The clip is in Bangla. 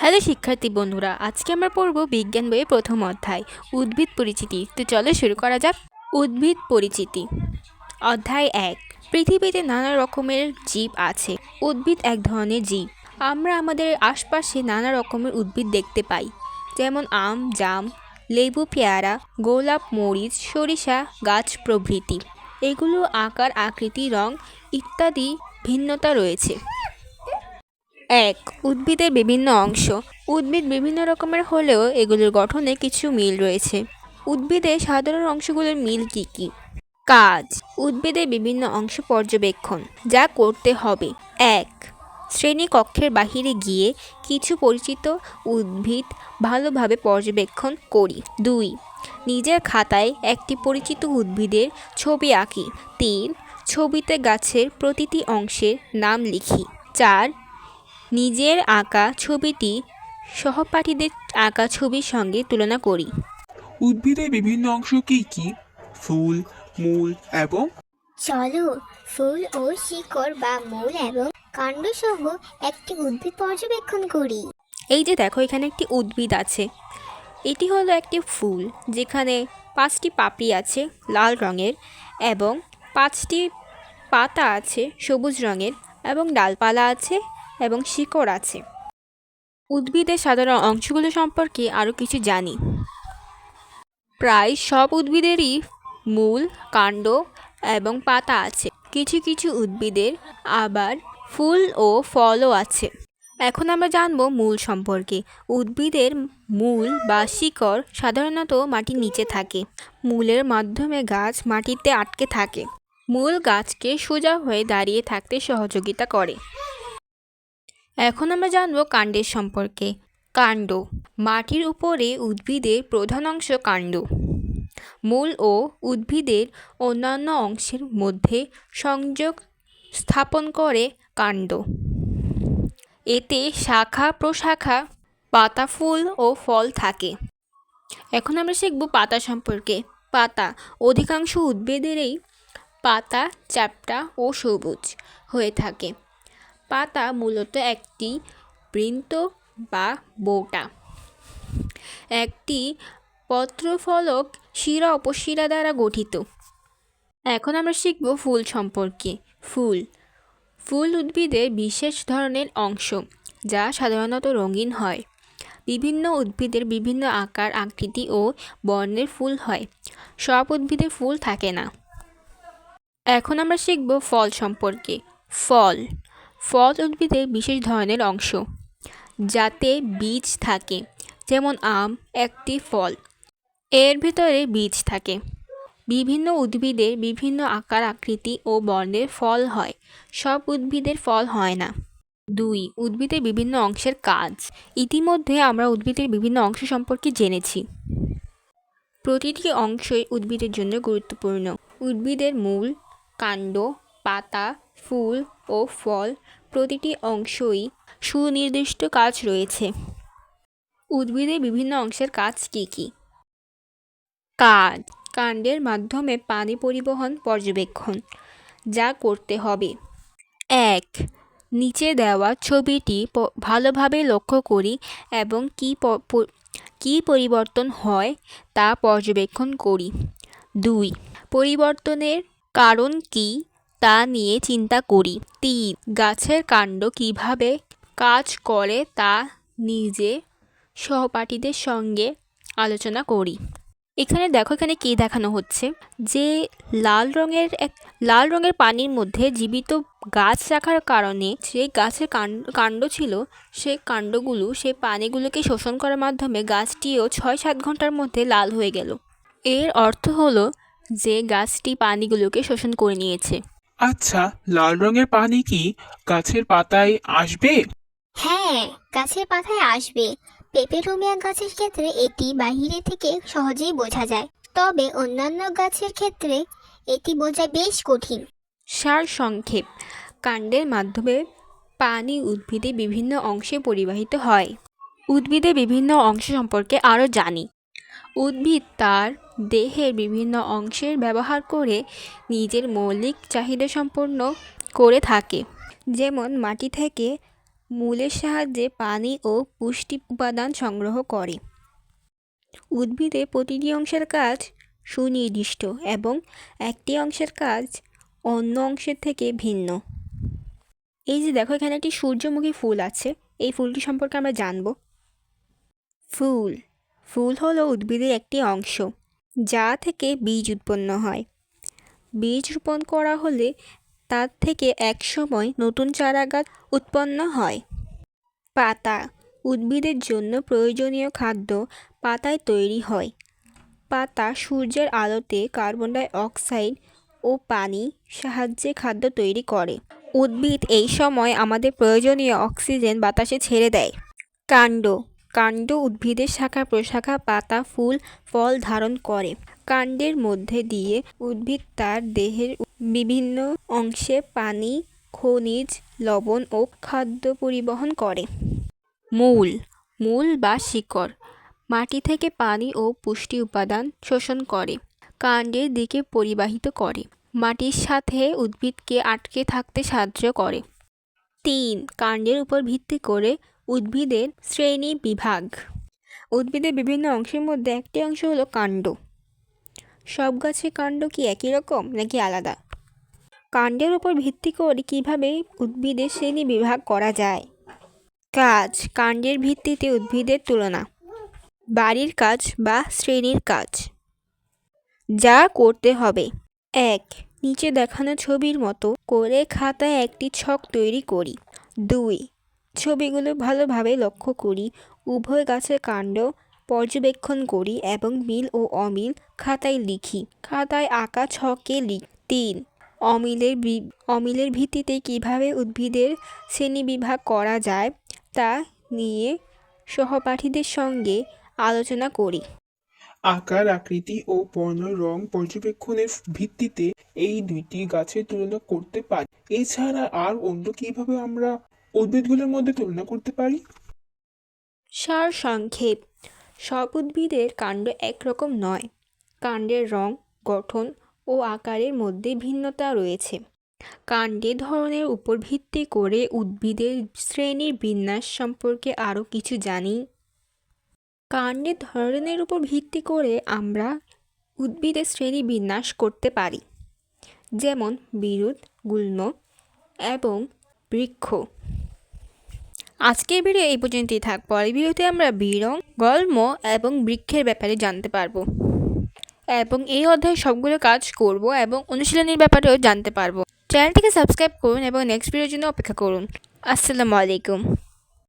হ্যালো শিক্ষার্থী বন্ধুরা, আজকে আমরা পড়ব বিজ্ঞান বইয়ের প্রথম অধ্যায়, উদ্ভিদ পরিচিতি। তো চলো শুরু করা যাক। উদ্ভিদ পরিচিতি। অধ্যায় এক, পৃথিবীতে নানা রকমের জীব আছে। উদ্ভিদ এক ধরনের জীব। আমরা আমাদের আশপাশে নানা রকমের উদ্ভিদ দেখতে পাই। যেমন আম, জাম, লেবু, পেয়ারা, গোলাপ, মরিচ, সরিষা, গাছ প্রভৃতি। এগুলো আকার, আকৃতি, রং ইত্যাদি ভিন্নতা রয়েছে। এক, উদ্ভিদের বিভিন্ন অংশ। উদ্ভিদ বিভিন্ন রকমের হলেও এগুলোর গঠনে কিছু মিল রয়েছে। উদ্ভিদের সাধারণ অংশগুলোর মিল কি কি? কাজ, উদ্ভিদের বিভিন্ন অংশ পর্যবেক্ষণ, যা করতে হবে। এক শ্রেণীকক্ষের বাহিরে গিয়ে কিছু পরিচিত উদ্ভিদ ভালোভাবে পর্যবেক্ষণ করি। দুই, নিজের খাতায় একটি পরিচিত উদ্ভিদের ছবি আঁকি। তিন, ছবিতে গাছের প্রতিটি অংশের নাম লিখি। চার নিজের আঁকা ছবিটি সহপাঠীদের আঁকা ছবির সঙ্গে তুলনা করি। উদ্ভিদের বিভিন্ন অংশ কি কি? ফুল মূল এবং চলো ফুল ও শিকড় বা মূল এবং কাণ্ড সহ একটি উদ্ভিদ পর্যবেক্ষণ করি। এই যে দেখো এখানে একটি উদ্ভিদ আছে। এটি হলো একটি ফুল যেখানে পাঁচটি পাপড়ি আছে লাল রঙের এবং পাঁচটি পাতা আছে সবুজ রঙের এবং ডালপালা আছে এবং শিকড় আছে। উদ্ভিদের সাধারণ অংশগুলো সম্পর্কে আরও কিছু জানি। প্রায় সব উদ্ভিদেরই মূল, কাণ্ড এবং পাতা আছে। কিছু কিছু উদ্ভিদের আবার ফুল ও ফলও আছে। এখন আমরা জানব মূল সম্পর্কে। উদ্ভিদের মূল বা শিকড় সাধারণত মাটির নিচে থাকে। মূলের মাধ্যমে গাছ মাটিতে আটকে থাকে। মূল গাছকে সোজা হয়ে দাঁড়িয়ে থাকতে সহযোগিতা করে। এখন আমরা জানব কাণ্ডের সম্পর্কে। কাণ্ড, মাটির উপরে উদ্ভিদের প্রধান অংশ কাণ্ড। মূল ও উদ্ভিদের অন্যান্য অংশের মধ্যে সংযোগ স্থাপন করে কাণ্ড। এতে শাখা প্রশাখা, পাতা ফুল ও ফল থাকে। এখন আমরা শিখব পাতা সম্পর্কে। পাতা, অধিকাংশ উদ্ভিদেরই পাতা, চ্যাপ্টা ও সবুজ হয়ে থাকে। পাতা মূলত একটি বৃন্ত বা বোটা। একটি পত্রফলক শিরা উপশিরা দ্বারা গঠিত। এখন আমরা শিখব ফুল সম্পর্কে। ফুল। ফুল উদ্ভিদের বিশেষ ধরনের অংশ, যা সাধারণত রঙিন হয়। বিভিন্ন উদ্ভিদের বিভিন্ন আকার, আকৃতি ও বর্ণের ফুল হয়। সব উদ্ভিদে ফুল থাকে না। এখন আমরা শিখব ফল সম্পর্কে। ফল। ফল উদ্ভিদের বিশেষ ধরনের অংশ, যাতে বীজ থাকে, যেমন আম একটি ফল। এর ভিতরে বীজ থাকে। বিভিন্ন উদ্ভিদের বিভিন্ন আকার, আকৃতি ও বর্ণের ফল হয়। সব উদ্ভিদের ফল হয় না। দুই উদ্ভিদের বিভিন্ন অংশের কাজ। ইতিমধ্যে আমরা উদ্ভিদের বিভিন্ন অংশ সম্পর্কে জেনেছি। প্রতিটি অংশই উদ্ভিদের জন্য গুরুত্বপূর্ণ। উদ্ভিদের মূল কাণ্ড পাতা, ফুল ও ফল প্রতিটি অংশই সুনির্দিষ্ট কাজ রয়েছে। উদ্ভিদের বিভিন্ন অংশের কাজ কী কী? কাজ কাণ্ডের মাধ্যমে পানি পরিবহন পর্যবেক্ষণ, যা করতে হবে। এক, নিচে দেওয়া ছবিটি ভালোভাবে লক্ষ্য করি এবং কী কী পরিবর্তন হয় তা পর্যবেক্ষণ করি। দুই, পরিবর্তনের কারণ কী তা নিয়ে চিন্তা করি। তিন, গাছের কাণ্ড কীভাবে কাজ করে তা নিজে সহপাঠীদের সঙ্গে আলোচনা করি। এখানে দেখো, এখানে কী দেখানো হচ্ছে? যে লাল রঙের এক, লাল রঙের পানির মধ্যে জীবিত গাছ রাখার কারণে যে গাছের কাণ্ড ছিল সেই কাণ্ডগুলো সেই পানিগুলোকে শোষণ করার মাধ্যমে গাছটিও ছয় সাত ঘণ্টার মধ্যে লাল হয়ে গেল। এর অর্থ হলো যে গাছটি পানিগুলোকে শোষণ করে নিয়েছে। আচ্ছা লাল রঙের পানি কি গাছের পাতায় আসবে? হ্যাঁ গাছের পাতায় আসবে। পেপেরোমিয়া গাছের ক্ষেত্রে এটি বাহিরে থেকে সহজেই বোঝা যায়। তবে অন্যান্য গাছের ক্ষেত্রে এটি বোঝা বেশ কঠিন। সার সংক্ষেপ। কাণ্ডের মাধ্যমে পানি উদ্ভিদে বিভিন্ন অংশে পরিবাহিত হয়। উদ্ভিদের বিভিন্ন অংশ সম্পর্কে আরও জানি। উদ্ভিদ তার দেহের বিভিন্ন অংশের ব্যবহার করে নিজের মৌলিক চাহিদা সম্পন্ন করে থাকে। যেমন, মাটি থেকে মূলের সাহায্যে পানি ও পুষ্টি উপাদান সংগ্রহ করে। উদ্ভিদে প্রতিটি অংশের কাজ সুনির্দিষ্ট এবং একটি অংশের কাজ অন্য অংশের থেকে ভিন্ন। এই যে দেখো, এখানে একটি সূর্যমুখী ফুল আছে। এই ফুলটি সম্পর্কে আমরা জানব। ফুল ফুল হলো উদ্ভিদের একটি অংশ, যা থেকে বীজ উৎপন্ন হয়। বীজ রোপণ করা হলে তার থেকে এক সময় নতুন চারাগাছ উৎপন্ন হয়। পাতা উদ্ভিদের জন্য প্রয়োজনীয় খাদ্য পাতায় তৈরি হয়। পাতা সূর্যের আলোতে কার্বন ডাই অক্সাইড ও পানি সাহায্যে খাদ্য তৈরি করে। উদ্ভিদ এই সময় আমাদের প্রয়োজনীয় অক্সিজেন বাতাসে ছেড়ে দেয়। কাণ্ড কাণ্ড উদ্ভিদের শাখা, প্রশাখা, পাতা, ফুল, ফল ধারণ করে। কাণ্ডের মধ্যে দিয়ে উদ্ভিদ তার দেহের বিভিন্ন অংশে পানি, খনিজ, লবণ ও খাদ্য পরিবহন করে। মূল মূল বা শিকড়, মাটি থেকে পানি ও পুষ্টি উপাদান শোষণ করে, কাণ্ডের দিকে পরিবাহিত করে। মাটির সাথে উদ্ভিদকে আটকে থাকতে সাহায্য করে। তিন, কাণ্ডের উপর ভিত্তি করে উদ্ভিদের শ্রেণি বিভাগ। উদ্ভিদের বিভিন্ন অংশের মধ্যে একটি অংশ হলো কাণ্ড। সব গাছের কাণ্ড কি একই রকম নাকি আলাদা? কাণ্ডের উপর ভিত্তি করে কীভাবে উদ্ভিদের শ্রেণি বিভাগ করা যায়? কাজ, কাণ্ডের ভিত্তিতে উদ্ভিদের তুলনা। বাড়ির কাজ বা শ্রেণির কাজ। যা করতে হবে। এক, নিচে দেখানো ছবির মতো করে খাতায় একটি ছক তৈরি করি। দুই ছবিগুলো ভালোভাবে লক্ষ্য করি, উভয় গাছের কাণ্ড পর্যবেক্ষণ করি এবং মিল ও অমিল খাতায় লিখি। খাতায় আঁকা ছকে লিখ তিন। অমিলের অমিলের ভিত্তিতে কীভাবে উদ্ভিদের শ্রেণীবিভাগ করা যায় তা নিয়ে সহপাঠীদের সঙ্গে আলোচনা করি। আকার, আকৃতি ও বর্ণ রং পর্যবেক্ষণের ভিত্তিতে এই দুইটি গাছের তুলনা করতে পারি। এছাড়া আর অন্য কীভাবে আমরা উদ্ভিদগুলোর মধ্যে তুলনা করতে পারি? সার সংক্ষেপ সব উদ্ভিদের কাণ্ড একরকম নয়। কাণ্ডের রং, গঠন ও আকারের মধ্যে ভিন্নতা রয়েছে। কাণ্ডের ধরনের উপর ভিত্তি করে উদ্ভিদের শ্রেণির বিন্যাস সম্পর্কে আরও কিছু জানি। কাণ্ডের ধরনের উপর ভিত্তি করে আমরা উদ্ভিদের শ্রেণি বিন্যাস করতে পারি। যেমন বিরুৎ, গুল্ম এবং বৃক্ষ। আজকের ভিডিও এই পর্যন্তই থাক পরের ভিডিওতে আমরা বিরং, গল্ম এবং বৃক্ষের ব্যাপারে জানতে পারব। এবং এই অধ্যায়ে সবগুলো কাজ করব এবং অনুশীলনের ব্যাপারেও জানতে পারব। চ্যানেলটিকে সাবস্ক্রাইব করুন এবং নেক্সট ভিডিওর জন্য অপেক্ষা করুন। আসসালামু আলাইকুম।